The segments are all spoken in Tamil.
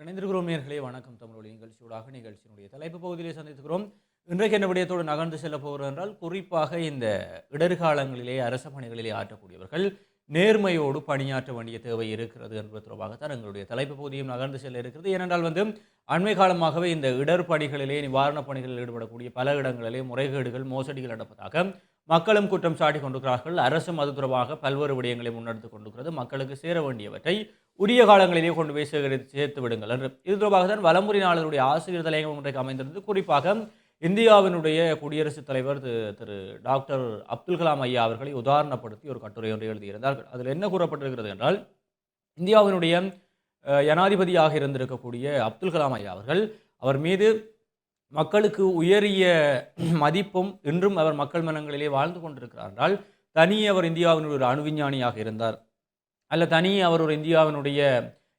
இணைந்திருக்கிறோம் நேர்களே. வணக்கம் தமிழொலி நிகழ்ச்சியோடாக நிகழ்ச்சியினுடைய தலைப்பு பகுதியிலே சந்தித்துக்கிறோம் இன்றைக்கு என்ன விடயத்தோடு நகர்ந்து செல்ல போகிறோம் என்றால் குறிப்பாக இந்த இடர்காலங்களிலே அரச பணிகளிலே ஆற்றக்கூடியவர்கள் நேர்மையோடு பணியாற்ற வேண்டிய தேவை இருக்கிறது என்பது தொடர்பாகத்தான் எங்களுடைய தலைப்பு பகுதியும் நகர்ந்து செல்ல இருக்கிறது. ஏனென்றால் வந்து அண்மை காலமாகவே இந்த இடர் பணிகளிலே நிவாரணப் பணிகளில் ஈடுபடக்கூடிய பல இடங்களிலே முறைகேடுகள் மோசடிகள் நடப்பதாக மக்களும் குற்றம் சாட்டி கொண்டிருக்கிறார்கள் அரசும் அது தொடர்பாக பல்வேறு விடயங்களை முன்னெடுத்து கொண்டிருக்கிறது. மக்களுக்கு சேர வேண்டியவற்றை உரிய காலங்களிலே கொண்டு போய் சேகரித்து சேர்த்து விடுங்கள் என்று. இது தொடர்பாக தான் வலமுறை நாளருடைய ஆசிரியர் தலையங்கம் ஒன்றைக்கு அமைந்திருந்தது. குறிப்பாக இந்தியாவினுடைய குடியரசுத் தலைவர் திரு திரு டாக்டர் அப்துல் கலாம் ஐயா அவர்களை உதாரணப்படுத்தி ஒரு கட்டுரை ஒன்றை எழுதியிருந்தார்கள். அதில் என்ன கூறப்பட்டிருக்கிறது என்றால் இந்தியாவினுடைய ஜனாதிபதியாக இருந்திருக்கக்கூடிய அப்துல் கலாம் ஐயா அவர்கள் அவர் மீது மக்களுக்கு உயரிய மதிப்பும் இன்றும் அவர் மக்கள் மனங்களிலே வாழ்ந்து கொண்டிருக்கிறார் என்றால் தனியே அவர் இந்தியாவினுடைய ஒரு அணுவிஞ்ஞானியாக இருந்தார். அல்ல தனியே அவர் ஒரு இந்தியாவினுடைய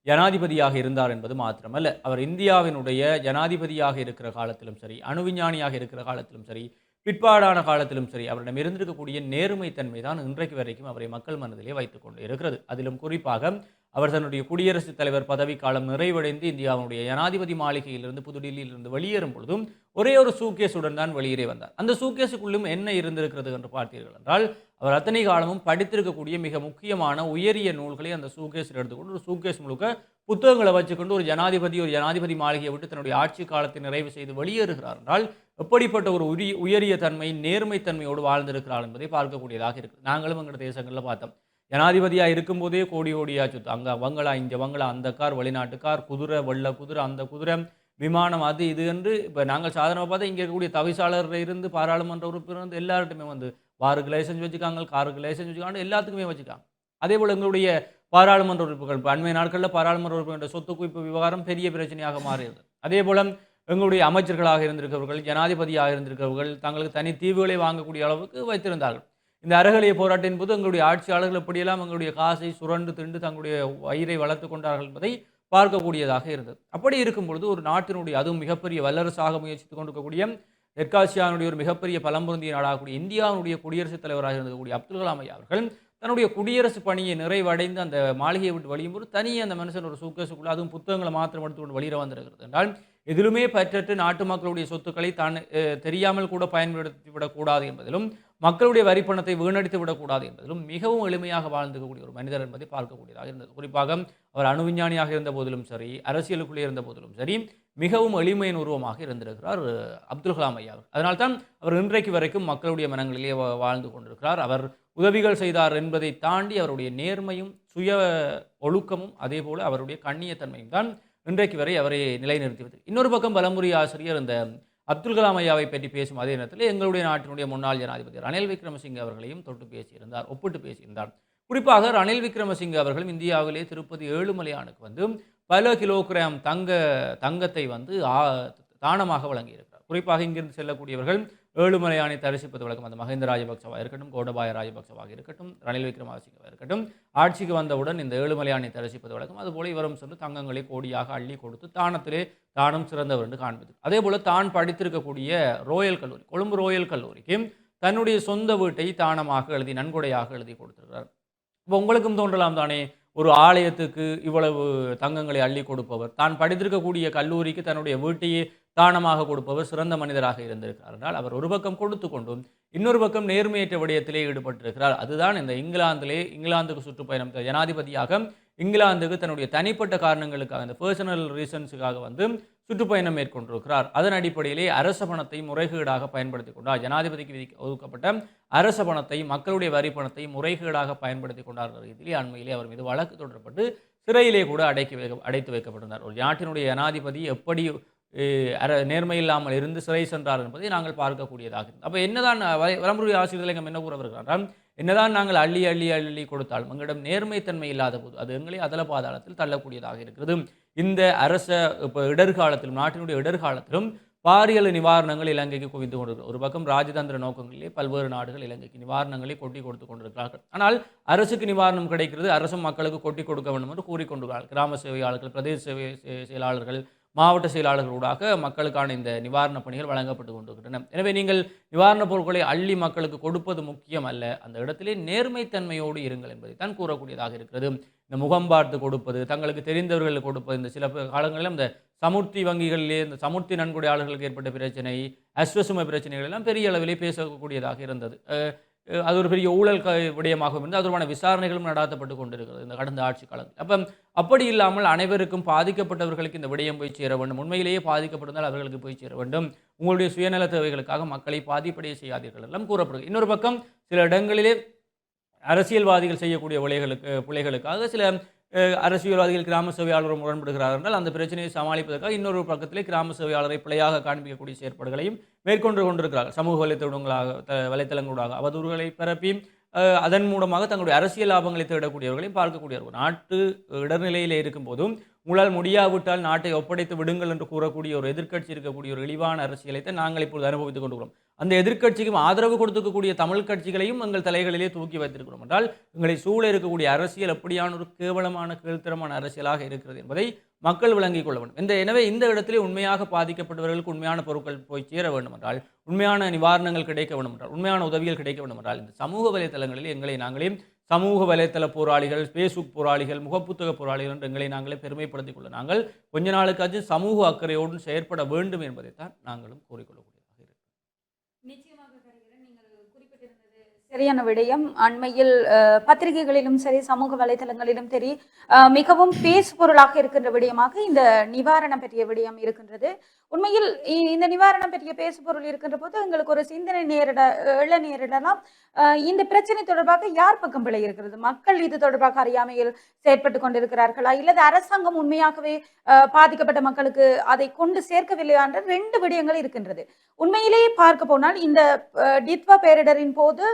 ஜனாதிபதியாக இருந்தார் என்பது மாத்திரமல்ல. அவர் இந்தியாவினுடைய ஜனாதிபதியாக இருக்கிற காலத்திலும் சரி அணுவிஞ்ஞானியாக இருக்கிற காலத்திலும் சரி பிற்பாடான காலத்திலும் சரி அவரிடம் இருந்திருக்கக்கூடிய நேர்மைத்தன்மை தான் இன்றைக்கு வரைக்கும் அவரை மக்கள் மனதிலே வைத்துக்கொண்டு இருக்கிறது. அதிலும் குறிப்பாக அவர் தன்னுடைய குடியரசுத் தலைவர் பதவி காலம் நிறைவடைந்து இந்தியாவுடைய ஜனாதிபதி மாளிகையிலிருந்து புதுடில்லியிலிருந்து வெளியேறும் பொழுதும் ஒரே ஒரு சூக்கேஸுடன் தான் வெளியேறி வந்தார். அந்த சூக்கேஸுக்குள்ளும் என்ன இருந்திருக்கிறது என்று பார்த்தீர்கள் என்றால் அவர் அத்தனை காலமும் படித்திருக்கக்கூடிய மிக முக்கியமான உயரிய நூல்களை அந்த சூக்கேஸில் எடுத்துக்கொண்டு ஒரு சூக்கேஸ் முழுக்க புத்தகங்களை வச்சுக்கொண்டு ஒரு ஜனாதிபதி ஒரு ஜனாதிபதி மாளிகையை விட்டு தன்னுடைய ஆட்சி காலத்தை நிறைவு செய்து வெளியேறுகிறார் என்றால் எப்படிப்பட்ட ஒரு உரிய உயரிய தன்மை நேர்மைத்தன்மையோடு வாழ்ந்திருக்கிறார் என்பதை பார்க்கக்கூடியதாக இருக்குது. நாங்களும் எங்கள் தேசங்களில் பார்த்தோம். ஜனாதிபதியாக இருக்கும்போதே கோடி கோடியாக சுத்து. அங்கே வங்களா இங்கே வங்களா அந்த கார் வெளிநாட்டு கார் குதிரை வெள்ளை குதிரை அந்த குதிரை விமானம் அது இது என்று இப்போ நாங்கள் சாதாரணமாக பார்த்தா இங்கே இருக்கக்கூடிய தவிசாளர் இருந்து பாராளுமன்ற உறுப்பினர் இருந்து எல்லார்ட்டுமே வந்து வாருக்கு லைசன்ஸ் வச்சுக்காங்க காருக்கு லைசன்ஸ் வச்சுக்காங்க எல்லாத்துக்குமே வச்சுக்காங்க. அதே போல் எங்களுடைய பாராளுமன்ற உறுப்புகள் இப்போ அண்மை நாட்களில் பாராளுமன்ற உறுப்பினர் சொத்து குவிப்பு விவகாரம் பெரிய பிரச்சனையாக மாறியது. அதே போல் எங்களுடைய அமைச்சர்களாக இருந்திருக்கிறவர்கள் ஜனாதிபதியாக இருந்திருக்கிறவர்கள் தங்களுக்கு தனி தீவுகளை வாங்கக்கூடிய அளவுக்கு வைத்திருந்தார்கள். இந்த அறகலைய போராட்டின் போது எங்களுடைய ஆட்சியாளர்கள் எப்படியெல்லாம் எங்களுடைய காசை சுரண்டு திண்டு தங்களுடைய வயிறை வளர்த்து கொண்டார்கள் என்பதை பார்க்கக்கூடியதாக இருந்தது. அப்படி இருக்கும் பொழுது ஒரு நாட்டினுடைய அதுவும் மிகப்பெரிய வல்லரசாக முயற்சித்துக் கொண்டிருக்கக்கூடிய தெற்காசியாவினுடைய ஒரு மிகப்பெரிய பலம்பொருந்திய நாடாகக்கூடிய இந்தியாவுடைய குடியரசுத் தலைவராக இருந்தக்கூடிய அப்துல் கலாம் ஐயா அவர்கள் தன்னுடைய குடியரசு பணியை நிறைவடைந்து அந்த மாளிகையை விட்டு வெளியும் போது தனியே அந்த மனுஷன் ஒரு சூக்கேசுக்குள்ள அதுவும் புத்தகங்களை மாத்திரம் எடுத்துக்கொண்டு வெளியிட வந்திருக்கிறது. என்றால் எதிலுமே பற்றற்று நாட்டு மக்களுடைய சொத்துக்களை தான் தெரியாமல் கூட பயன்படுத்தி விடக்கூடாது என்பதிலும் மக்களுடைய வரிப்பணத்தை வீணடித்து விடக்கூடாது என்பதிலும் மிகவும் எளிமையாக வாழ்ந்துக்கக்கூடிய ஒரு மனிதர் என்பதை பார்க்கக்கூடியதாக இருந்தது. குறிப்பாக அவர் அணுவிஞ்ஞானியாக இருந்த போதிலும் சரி அரசியலுக்குள்ளே இருந்த போதிலும் சரி மிகவும் எளிமையின் உருவமாக இருந்திருக்கிறார் அப்துல் கலாம் ஐயா அவர் அதனால்தான் அவர் இன்றைக்கு வரைக்கும் மக்களுடைய மனங்களிலே வா- வாழ்ந்து கொண்டிருக்கிறார். அவர் உதவிகள் செய்தார் என்பதை தாண்டி அவருடைய நேர்மையும் சுய ஒழுக்கமும் அதே போல அவருடைய கண்ணியத்தன்மையும் தான் இன்றைக்கு வரை அவரை நிலைநிறுத்தியது இன்னொரு பக்கம் பலமுறை ஆசிரியர் இந்த அப்துல் கலாம் ஐயாவை பற்றி பேசும் அதே நேரத்தில் எங்களுடைய நாட்டினுடைய முன்னாள் ஜனாதிபதி ரணில் விக்ரமசிங்கே அவர்களையும் தொட்டு பேசியிருந்தார் ஒப்பிட்டு பேசியிருந்தார். குறிப்பாக ரணில் விக்ரமசிங்கே அவர்களும் இந்தியாவிலே திருப்பதி ஏழுமலையானுக்கு வந்து பல கிலோகிராம் தங்க தங்கத்தை வந்து தானமாக வழங்கியிருக்கிறார். குறிப்பாக இங்கிருந்து செல்லக்கூடியவர்கள் ஏழுமலையானை தரிசிப்பது வழக்கம் அந்த மஹிந்த ராஜபக்சவாக இருக்கட்டும் கோடபாய ராஜபக்சவாக இருக்கட்டும் ரணில் விக்ரமாசிங்கவாக இருக்கட்டும் ஆட்சிக்கு வந்தவுடன் இந்த ஏழுமலையானை தரிசிப்பது வழக்கம். அதுபோல இவரும் சென்று தங்கங்களை கோடியாக அள்ளி கொடுத்து தானத்திலே தானும் சிறந்தவர் என்று காண்பது அதே போல் தான் படித்திருக்கக்கூடிய ரோயல் கல்லூரி கொழும்பு ரோயல் கல்லூரிக்கு தன்னுடைய சொந்த வீட்டை தானமாக எழுதி நன்கொடையாக எழுதி கொடுத்திருக்கிறார். இப்போ உங்களுக்கும் தோன்றலாம் தானே ஒரு ஆலயத்துக்கு இவ்வளவு தங்கங்களை அள்ளி கொடுப்பவர். தான் படித்திருக்கக்கூடிய கல்லூரிக்கு தன்னுடைய வீட்டையே தானமாக கொடுப்பவர் சிறந்த மனிதராக இருந்திருக்கிறார். என்றால் அவர் ஒரு பக்கம் கொடுத்து கொண்டும் இன்னொரு பக்கம் நேர்மையற்ற விடயத்திலே ஈடுபட்டிருக்கிறார். அதுதான் இந்த இங்கிலாந்திலே இங்கிலாந்துக்கு சுற்றுப்பயணம். ஜனாதிபதியாக இங்கிலாந்துக்கு தன்னுடைய தனிப்பட்ட காரணங்களுக்காக இந்த பர்சனல் ரீசன்ஸுக்காக வந்து சுற்றுப்பயணம் மேற்கொண்டிருக்கிறார். அதன் அடிப்படையிலே அரச பணத்தை முறைகேடாக பயன்படுத்தி கொண்டார். ஜனாதிபதிக்கு விதிக்க ஒதுக்கப்பட்ட அரச பணத்தை மக்களுடைய வரி பணத்தை முறைகேடாக பயன்படுத்தி கொண்டார் ரீதியிலே அண்மையிலே அவர் மீது வழக்கு தொடரப்பட்டு சிறையிலே கூட அடைக்கி வைக்க அடைத்து வைக்கப்பட்டிருந்தார். ஒரு நாட்டினுடைய ஜனாதிபதி எப்படி அற அர நேர்மை இல்லாமல் இருந்து சிறை சென்றார் என்பதை நாங்கள் பார்க்கக்கூடியதாக இருந்தது. அப்போ என்னதான் வலம்புரி ஆசிரியர்கள் எங்கள் என்ன கூற வருகிறார் என்னதான் நாங்கள் அள்ளி அள்ளி அள்ளி கொடுத்தாலும் எங்களிடம் நேர்மைத்தன்மை இல்லாத போது அது எங்களை அதல பாதாளத்தில் தள்ளக்கூடியதாக இருக்கிறது. இந்த அரச இப்போ இடர்காலத்திலும் நாட்டினுடைய இடர்காலத்திலும் பாரியல் நிவாரணங்கள் இலங்கைக்கு குவிந்து கொண்டிருக்கிறது. ஒரு பக்கம் ராஜதந்திர நோக்கங்களிலே பல்வேறு நாடுகள் இலங்கைக்கு நிவாரணங்களை கொட்டி கொடுத்து கொண்டிருக்கிறார்கள். ஆனால் அரசுக்கு நிவாரணம் கிடைக்கிறது அரசும் மக்களுக்கு கொட்டி கொடுக்க வேண்டும் என்று கூறிக்கொண்டிருக்கிறார்கள் கிராம சேவையாளர்கள் பிரதேச சேவை செயலாளர்கள் மாவட்ட செயலாளர்களூடாக மக்களுக்கான இந்த நிவாரணப் பணிகள் வழங்கப்பட்டு கொண்டிருக்கின்றன. எனவே நீங்கள் நிவாரணப் பொருட்களை அள்ளி மக்களுக்கு கொடுப்பது முக்கியம் அல்ல. அந்த இடத்திலே நேர்மைத்தன்மையோடு இருங்கள் என்பதை தான் கூறக்கூடியதாக இருக்கிறது. இந்த முகம் பார்த்து கொடுப்பது தங்களுக்கு தெரிந்தவர்களுக்கு கொடுப்பது இந்த சில காலங்களில் இந்த சமுர்த்தி வங்கிகளிலே இந்த சமுர்த்தி நன்கொடையாளர்களுக்கு ஏற்பட்ட பிரச்சனை அஸ்வசும பிரச்சனைகள் எல்லாம் பெரிய அளவிலே பேசக்கூடியதாக இருந்தது. அது ஒரு பெரிய ஊழல் க விடயமாகவும் இருந்து அதற்கான விசாரணைகளும் நடாத்தப்பட்டு கொண்டிருக்கிறது இந்த கடந்த ஆட்சி காலத்தில். அப்போ அப்படி இல்லாமல் அனைவருக்கும் பாதிக்கப்பட்டவர்களுக்கு இந்த விடயம் போய் சேர வேண்டும். உண்மையிலேயே பாதிக்கப்பட்டிருந்தால் அவர்களுக்கு போய் சேர வேண்டும். உங்களுடைய சுயநல தேவைகளுக்காக மக்களை பாதிப்படைய செய்யாதீர்கள் எல்லாம் கூறப்படுகிறது. இன்னொரு பக்கம் சில இடங்களிலே அரசியல்வாதிகள் செய்யக்கூடிய விலைகளுக்கு பிள்ளைகளுக்காக சில அரசியல்வாதிகள் கிராம சேவையாளர் உடன்படுகிறார்கள் அந்த பிரச்சனையை சமாளிப்பதற்காக இன்னொரு பக்கத்திலே கிராம சேவையாளரை பிழையாக காண்பிக்கக்கூடிய செயற்பாடுகளையும் மேற்கொண்டு கொண்டிருக்கிறார்கள். சமூக வலைத்தளங்களாக வலைத்தளங்களாக அவதூறுகளை பரப்பியும் அதன் மூலமாக தங்களுடைய அரசியல் லாபங்களை தேடக்கூடியவர்களையும் பார்க்கக்கூடியவர்கள். நாட்டு இடர்நிலையில் இருக்கும் போதும் உங்களால் முடியாவிட்டால் நாட்டை ஒப்படைத்து விடுங்கள் என்று கூறக்கூடிய ஒரு எதிர்க்கட்சி இருக்கக்கூடிய ஒரு இழிவான அரசியலைத்தான் நாங்கள் இப்பொழுது அனுபவித்துக் கொண்டுகிறோம் அந்த எதிர்க்கட்சிக்கும் ஆதரவு கொடுத்துக்கக்கூடிய தமிழ் கட்சிகளையும் எங்கள் தலைகளிலே தூக்கி வைத்திருக்கிறோம் என்றால் எங்களை சூழ இருக்கக்கூடிய அரசியல் எப்படியான ஒரு கேவலமான கீழ்த்தரமான அரசியலாக இருக்கிறது என்பதை மக்கள் விளங்கிக் கொள்ள வேண்டும். இந்த எனவே இந்த இடத்திலே உண்மையாக பாதிக்கப்பட்டவர்களுக்கு உண்மையான பொருட்கள் போய் சேர வேண்டும் என்றால் உண்மையான நிவாரணங்கள் கிடைக்க வேண்டும் என்றால் உண்மையான உதவிகள் கிடைக்க வேண்டும் என்றால் இந்த சமூக வலைத்தளங்களில் எங்களை நாங்களே சமூக வலைத்தள போராளிகள் ஃபேஸ்புக் போராளிகள் முகப்புத்தக போராளிகள் என்று எங்களை நாங்களே பெருமைப்படுத்திக் கொள்ள நாங்கள் கொஞ்ச நாளுக்காச்சும் சமூக அக்கறையோடு செயற்பட வேண்டும் என்பதைத்தான் நாங்களும் கூறிக்கொள்ளக்கூடியதாக இருக்கிறது நிச்சயமாக கரிகரன் நீங்கள் குறிப்பிட்டிருந்தது சரியான விடயம். அண்மையில் பத்திரிகைகளிலும் சரி சமூக வலைதளங்களிலும் சரி அஹ், மிகவும் பேசு பொருளாக இருக்கின்ற விடயமாக இந்த நிவாரணம் பற்றிய விடயம் இருக்கின்றது. உண்மையில் இ- இந்த நிவாரணம் பற்றிய பேசு பொருள் இருக்கின்ற போது எங்களுக்கு ஒரு சிந்தனை நேரிட எழ நேரிடலாம். இந்த பிரச்சனை தொடர்பாக யார் பக்கம் பிழை இருக்கிறது? மக்கள் இது தொடர்பாக அறியாமையில் செயற்பட்டு கொண்டிருக்கிறார்களா? இல்லது அரசாங்கம் உண்மையாகவே பாதிக்கப்பட்ட மக்களுக்கு அதை கொண்டு சேர்க்கவில்லையா என்ற ரெண்டு விடயங்கள் இருக்கின்றது. உண்மையிலேயே பார்க்க போனால் இந்த டித்வா பேரிடரின் போது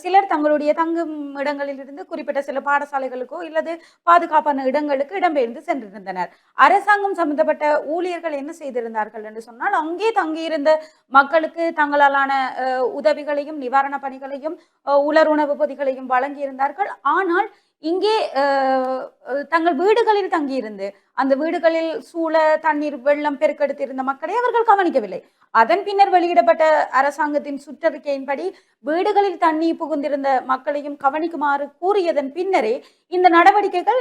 சிலர் தங்களுடைய தங்கும் இடங்களிலிருந்து குறிப்பிட்ட சில பாடசாலைகளுக்கோ இல்லது பாதுகாப்பான இடங்களுக்கு இடம்பெயர்ந்து சென்றிருந்தனர். அரசாங்கம் சம்பந்தப்பட்ட ஊழியர்கள் என்ன செய்திருந்தார் செய்திருந்தார்கள் என்று சொன்னால் அங்கே தங்கியிருந்த மக்களுக்கு தங்களாலான உதவிகளையும் நிவாரண பணிகளையும் அஹ், உலர் உணவு பொதிகளையும் வழங்கியிருந்தார்கள். ஆனால் இங்கே தங்கள் வீடுகளில் தங்கியிருந்து அந்த வீடுகளில் சூழ தண்ணீர் வெள்ளம் பெருக்கெடுத்திருந்த மக்களை அவர்கள் கவனிக்கவில்லை. அதன் பின்னர் வெளியிடப்பட்ட அரசாங்கத்தின் சுற்றறிக்கையின்படி வீடுகளில் தண்ணி புகுந்திருந்த மக்களையும் கவனிக்குமாறு கூறியதன் பின்னரே இந்த நடவடிக்கைகள்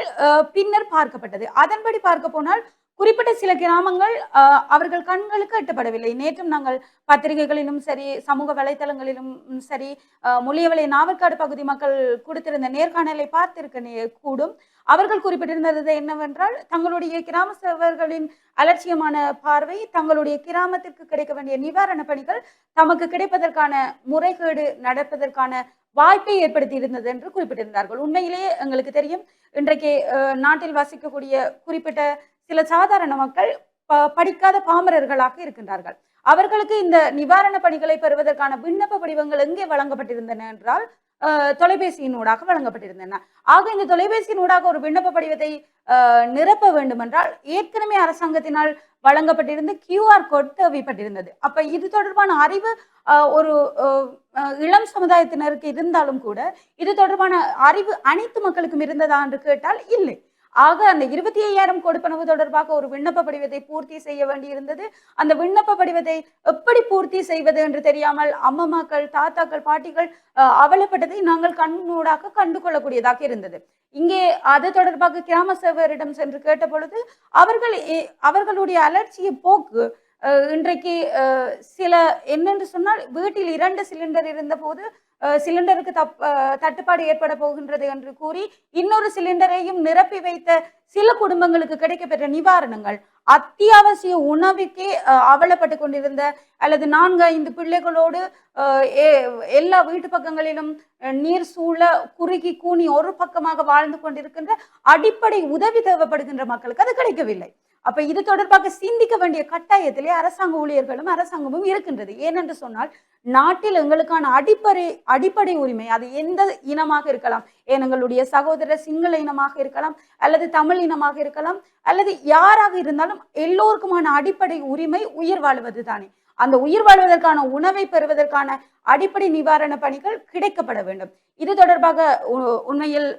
பின்னர் பார்க்கப்பட்டது. அதன்படி பார்க்க போனால் குறிப்பிட்ட சில கிராமங்கள் அவர்கள் கண்களுக்கு எட்டப்படவில்லை. நேற்றும் நாங்கள் பத்திரிகைகளிலும் சரி சமூக வலைத்தளங்களிலும் சரி அஹ், முள்ளியவளை நாவற்காடு பகுதி மக்கள் கொடுத்திருந்த நேர்காணலை பார்த்திருக்க கூடும். அவர்கள் குறிப்பிட்டிருந்தது என்னவென்றால் தங்களுடைய கிராம சேவர்களின் அலட்சியமான பார்வை தங்களுடைய கிராமத்திற்கு கிடைக்க வேண்டிய நிவாரண பணிகள் தமக்கு கிடைப்பதற்கான முறைகேடு நடப்பதற்கான வாய்ப்பை ஏற்படுத்தி இருந்தது என்று குறிப்பிட்டிருந்தார்கள். உண்மையிலேயே எங்களுக்கு தெரியும். இன்றைக்கு நாட்டில் வசிக்கக்கூடிய குறிப்பிட்ட சில சாதாரண மக்கள் ப- படிக்காத பாமரர்களாக இருக்கின்றார்கள். அவர்களுக்கு இந்த நிவாரண பணிகளை பெறுவதற்கான விண்ணப்ப படிவங்கள் எங்கே வழங்கப்பட்டிருந்தன என்றால் தொலைபேசியின் தொலைபேசியினூடாக வழங்கப்பட்டிருந்தன. ஆக இந்த தொலைபேசியினூடாக ஒரு விண்ணப்ப படிவத்தை நிரப்ப வேண்டுமென்றால் ஏற்கனவே அரசாங்கத்தினால் வழங்கப்பட்டிருந்த கியூஆர் கோட் தேவைப்பட்டிருந்தது. அப்ப இது தொடர்பான அறிவு ஒரு இளம் சமுதாயத்தினருக்கு இருந்தாலும் கூட இது தொடர்பான அறிவு அனைத்து மக்களுக்கும் இருந்ததா என்று கேட்டால் இல்லை. ஆக அந்த இருபத்தி ஐயாயிரம் கொடுப்பனவு தொடர்பாக ஒரு விண்ணப்ப படிவத்தை பூர்த்தி செய்ய வேண்டியிருந்தது. அந்த விண்ணப்ப படிவத்தை எப்படி பூர்த்தி செய்வது என்று தெரியாமல் அம்மம்மாக்கள் தாத்தாக்கள் பாட்டிகள் அவலப்பட்டதை நாங்கள் கண்ணூடாக கண்டு கொள்ளக்கூடியதாக இருந்தது. இங்கே அது தொடர்பாக கிராம சேவரிடம் சென்று கேட்ட பொழுது அவர்கள் அவர்களுடைய அலட்சிய போக்கு இன்றைக்கு சில என்னென்று சொன்னால் வீட்டில் இரண்டு சிலிண்டர் இருந்தபோது போது சிலிண்டருக்கு தப் தட்டுப்பாடு ஏற்பட போகின்றது என்று கூறி இன்னொரு சிலிண்டரையும் நிரப்பி வைத்த சில குடும்பங்களுக்கு கிடைக்கப்பெற்ற நிவாரணங்கள் அத்தியாவசிய உணவுக்கே அவலப்பட்டு கொண்டிருந்த அல்லது நான்கு ஐந்து பிள்ளைகளோடு எல்லா வீட்டு பக்கங்களிலும் நீர் சூழ குறுகி கூனி ஒரு பக்கமாக வாழ்ந்து கொண்டிருக்கின்ற அடிப்படை உதவி தேவைப்படுகின்ற மக்களுக்கு அது கிடைக்கவில்லை. அப்ப இது தொடர்பாக சிந்திக்க வேண்டிய கட்டாயத்திலே அரசாங்க ஊழியர்களும் அரசாங்கமும் இருக்கின்றது. ஏனென்று சொன்னால் நாட்டில் எங்களுக்கான அடிப்படை அடிப்படை உரிமை அது எந்த இனமாக இருக்கலாம்? ஏன் எங்களுடைய சகோதரர் சிங்கள இனமாக இருக்கலாம் அல்லது தமிழ் இனமாக இருக்கலாம் அல்லது யாராக இருந்தாலும் எல்லோருக்குமான அடிப்படை உரிமை உயிர் வாழ்வது தானே அந்த உயிர் வாழ்வதற்கான உணவை பெறுவதற்கான அடிப்படை நிவாரண பணிகள் கிடைக்கப்பட வேண்டும். இது தொடர்பாக உ- உண்மையில்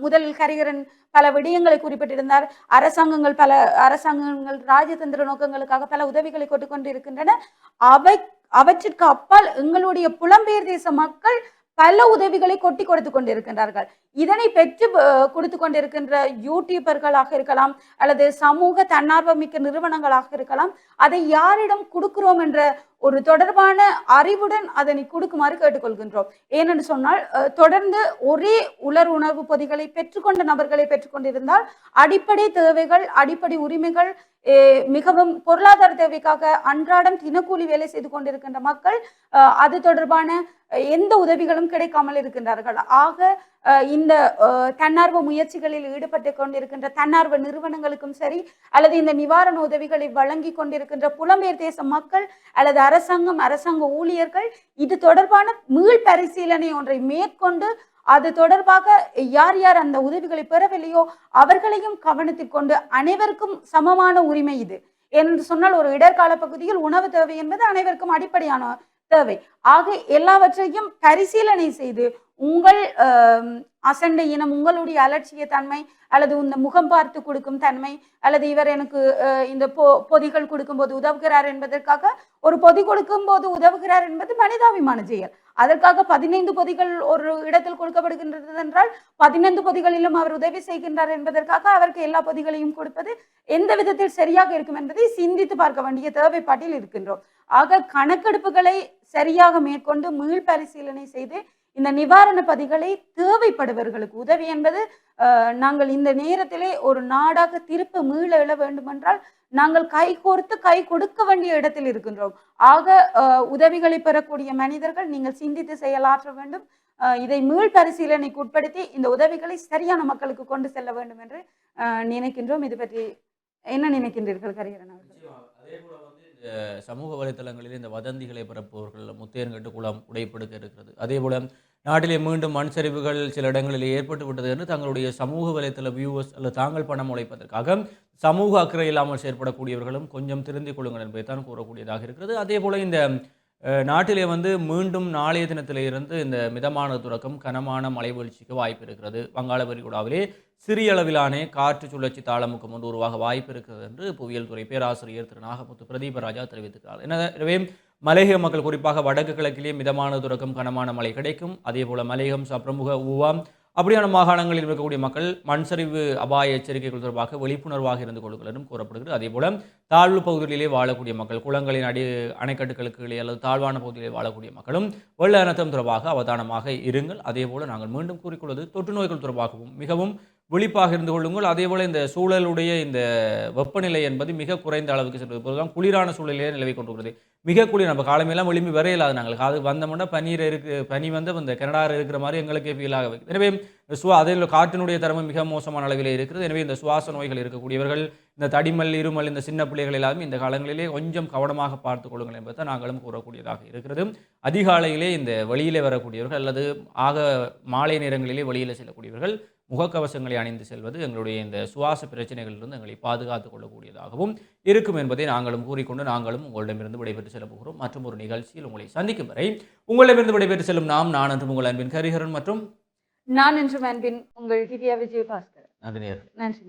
முதல் கரிகரன் பல விடயங்களை குறிப்பிட்டிருந்தார். அரசாங்கங்கள் பல அரசாங்கங்கள் ராஜதந்திர நோக்கங்களுக்காக பல உதவிகளை கொண்டு கொண்டு இருக்கின்றன அவை அவற்றிற்கு அப்பால் எங்களுடைய புலம்பெயர் தேச மக்கள் பல உதவிகளை கொட்டி கொடுத்து கொண்டிருக்கின்றார்கள். இதனை பெற்று கொடுத்து கொண்டிருக்கின்ற யூடியூபர்களாக இருக்கலாம் அல்லது சமூக தன்னார்வமிக்க நிறுவனங்களாக இருக்கலாம் அதை யாரிடம் கொடுக்கிறோம் என்ற ஒரு தொடர்பான அறிவுடன் அதனை கொடுக்குமாறு கேட்டுக்கொள்கின்றோம். ஏனென்று சொன்னால் தொடர்ந்து ஒரே உலர் உணவு பொதிகளை பெற்றுக்கொண்ட நபர்களை பெற்றுக்கொண்டிருந்தால் அடிப்படை தேவைகள் அடிப்படை உரிமைகள் மிகவும் பொருளாதார தேவைக்காக அன்றாடம் தினக்கூலி வேலை செய்து கொண்டிருக்கின்ற மக்கள் அது தொடர்பான எந்த உதவிகளும் கிடைக்காமல் இருக்கின்றார்கள். ஆக இந்த தன்னார்வ முயற்சிகளில் ஈடுபட்டு கொண்டிருக்கின்ற தன்னார்வ நிறுவனங்களுக்கும் சரி அல்லது இந்த நிவாரண உதவிகளை வழங்கி கொண்டிருக்கின்ற புலம்பெயர் தேச மக்கள் அல்லது அரசாங்கம் அரசாங்க ஊழியர்கள் இது தொடர்பான மீள் பரிசீலனை ஒன்றை மேற்கொண்டு அது தொடர்பாக யார் யார் அந்த உதவிகளை பெறவில்லையோ அவர்களையும் கவனத்தில் கொண்டு அனைவருக்கும் சமமான உரிமை இது. என்று சொன்னால் ஒரு இடர்கால பகுதியில் உணவு தேவை என்பது அனைவருக்கும் அடிப்படையான தேவை. ஆக எல்லாவற்றையும் பரிசீலனை செய்து உங்கள் அசண்டை இனம் உங்களுடைய அலட்சிய தன்மை அல்லது இந்த முகம் பார்த்து கொடுக்கும் தன்மை அல்லது இவர் எனக்கு இந்த பொ பொதிகள் கொடுக்கும்போது உதவுகிறார் என்பதற்காக ஒரு பொதி கொடுக்கும்போது உதவுகிறார் என்பது மனிதாபிமான செயல். அதற்காக பதினைந்து பொதிகள் ஒரு இடத்தில் கொடுக்கப்படுகின்றது என்றால் பதினைந்து பொதிகளிலும் அவர் உதவி செய்கின்றார் என்பதற்காக அவருக்கு எல்லா பொதிகளையும் கொடுப்பது எந்த விதத்தில் சரியாக இருக்கும் என்பதை சிந்தித்து பார்க்க வேண்டிய தேவைப்பாட்டில் இருக்கின்றோம். ஆக கணக்கெடுப்புகளை சரியாக மேற்கொண்டு மீள் பரிசீலனை செய்து இந்த நிவாரண பதிகளை தேவைப்படுபவர்களுக்கு உதவி என்பது நாங்கள் இந்த நேரத்திலே ஒரு நாடாக திருப்ப மீள எழ வேண்டுமென்றால் நாங்கள் கை கோர்த்து கை கொடுக்க வேண்டிய இடத்தில் இருக்கின்றோம். ஆக உதவிகளை பெறக்கூடிய மனிதர்கள் நீங்கள் சிந்தித்து செயலாற்ற வேண்டும். இதை மீள் பரிசீலனைக்கு உட்படுத்தி இந்த உதவிகளை சரியான மக்களுக்கு கொண்டு செல்ல வேண்டும் என்று நினைக்கின்றோம். இது பற்றி என்ன நினைக்கின்றீர்கள் கரியரன் அவர்கள் நிச்சயமாக. அதே போல வந்து இந்த சமூக வலைத்தளங்களில் இந்த வதந்திகளை பரப்புபவர்கள் முத்தையன்கட்டு குளம் உடைப்படுத்த இருக்கிறது. அதே போல நாட்டிலே மீண்டும் மண் சரிவுகள் சில இடங்களில் ஏற்பட்டு விட்டது என்று தங்களுடைய சமூக வலைத்தள வியூவர்ஸ் அல்லது தாங்கள் பணம் உழைப்பதற்காக சமூக அக்கறை இல்லாமல் செயற்படக்கூடியவர்களும் கொஞ்சம் திருந்திக் கொள்ளுங்கள் என்பதை தான் கூறக்கூடியதாக இருக்கிறது. அதே போல இந்த நாட்டிலே வந்து மீண்டும் நாளைய தினத்திலே இருந்து இந்த மிதமான துறக்கம் கனமான மழை வீழ்ச்சிக்கு வாய்ப்பு இருக்கிறது. வங்காள விரிகுடாவிலே சிறிய அளவிலான காற்று சுழற்சி தாளமுக்கு முன் உருவாக வாய்ப்பு இருக்கிறது என்று புவியியல் துறை பேராசிரியர் திரு நாகமுத்து பிரதீபராஜா தெரிவித்திருக்கிறார். எனவே மலையக மக்கள் குறிப்பாக வடக்கு கிழக்கிலே மிதமான துறக்கம் கனமான மழை கிடைக்கும். அதே போல மலையகம் சப்ரமுக ஊவாம். அப்படியான மாகாணங்களில் இருக்கக்கூடிய மக்கள் மண் சரிவு அபாய எச்சரிக்கைகள் தொடர்பாக விழிப்புணர்வாக இருந்து கொள்ளுங்கள் என்றும் கூறப்படுகிறது. அதே போல தாழ்வு பகுதிகளிலே வாழக்கூடிய மக்கள் குளங்களின் அடி அணைக்கட்டுகளுக்கு அல்லது தாழ்வான பகுதிகளில் வாழக்கூடிய மக்களும் வெள்ள அனர்த்தம் தொடர்பாக அவதானமாக இருங்கள். அதே போல நாங்கள் மீண்டும் கூறிக்கொள்வது தொற்று நோய்கள் தொடர்பாகவும் மிகவும் விழிப்பாக இருந்து கொள்ளுங்கள். அதேபோல் இந்த சூழலுடைய இந்த வெப்பநிலை என்பது மிக குறைந்த அளவுக்கு சென்றது. பொழுதுதான் குளிரான சூழலிலே நிலவை கொண்டிருக்கிறது. மிக குளிர். நம்ம காலமையெல்லாம் விளிம்பி வரையில்லாது நாங்கள். அது வந்தோம்னா பனீர் இருக்கு பனி வந்து இந்த கனடாவில் இருக்கிற மாதிரி எங்களுக்கே ஃபீல் ஆக எனவே சுவா அதில் காற்றினுடைய தரமும் மிக மோசமான அளவில் இருக்கிறது. எனவே இந்த சுவாச நோய்கள் இருக்கக்கூடியவர்கள் இந்த தடிமல் இருமல் இந்த சின்ன பிள்ளைகள் எல்லாமே இந்த காலங்களிலே கொஞ்சம் கவனமாக பார்த்துக் கொள்ளுங்கள் என்பதை நாங்களும் கூறக்கூடியதாக இருக்கிறது. அதிகாலையிலே இந்த வெளியிலே வரக்கூடியவர்கள் அல்லது ஆக மாலை நேரங்களிலே வெளியில் செல்லக்கூடியவர்கள் முகக்கவசங்களை அணிந்து செல்வது எங்களுடைய இந்த சுவாச பிரச்சனைகளிலிருந்து எங்களை பாதுகாத்துக் கொள்ளக்கூடியதாகவும் இருக்கும் என்பதை நாங்களும் கூறிக்கொண்டு நாங்களும் உங்களிடமிருந்து விடைபெற்று செல்ல போகிறோம். மற்றும் ஒரு நிகழ்ச்சியில் உங்களை சந்திக்கும் வரை உங்களிடமிருந்து விடைபெற்று செல்லும் நாம் நான் என்று உங்கள் அன்பின் ஹரிஹரன் மற்றும் நான் என்று அன்பின் உங்கள் திவ்யா விஜய் பாஸ்கர் நன்றி. நன்றி.